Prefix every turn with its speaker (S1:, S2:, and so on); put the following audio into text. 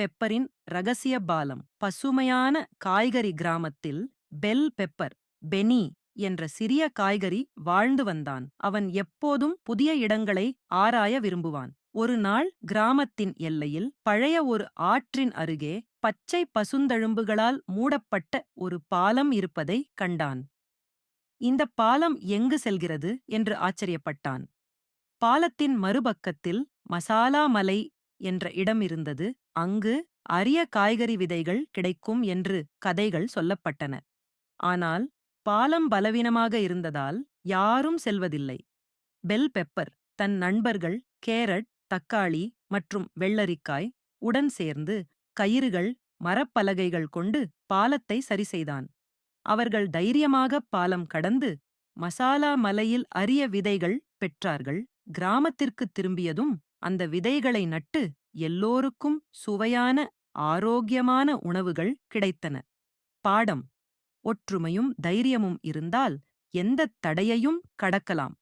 S1: பெப்பரின் ரகசிய பாலம். பசுமையான காய்கறி கிராமத்தில் பெல் பெப்பர் பெனி என்ற சிறிய காய்கறி வாழ்ந்து வந்தான். அவன் எப்போதும் புதிய இடங்களை ஆராய விரும்புவான். ஒரு நாள் கிராமத்தின் எல்லையில் பழைய ஒரு ஆற்றின் அருகே பச்சை பசுந்தழும்புகளால் மூடப்பட்ட ஒரு பாலம் இருப்பதை கண்டான். இந்த பாலம் எங்கு செல்கிறது? என்று ஆச்சரியப்பட்டான். பாலத்தின் மறுபக்கத்தில் மசாலா மலை என்ற இடம் இருந்தது. அங்கு அரிய காய்கறி விதைகள் கிடைக்கும் என்று கதைகள் சொல்லப்பட்டன. ஆனால் பாலம் பலவீனமாக இருந்ததால் யாரும் செல்வதில்லை. பெல் பெப்பர் தன் நண்பர்கள் கேரட் தக்காளி மற்றும் வெள்ளரிக்காய் உடன் சேர்ந்து கயிறுகள் மரப்பலகைகள் கொண்டு பாலத்தை சரி செய்தான். அவர்கள் தைரியமாக பாலம் கடந்து மசாலா மலையில் அரிய விதைகள் பெற்றார்கள். கிராமத்திற்கு திரும்பியதும் அந்த விதைகளை நட்டு எல்லோருக்கும் சுவையான ஆரோக்கியமான உணவுகள் கிடைத்தன. பாடம். ஒற்றுமையும் தைரியமும் இருந்தால் எந்தத் தடையையும் கடக்கலாம்.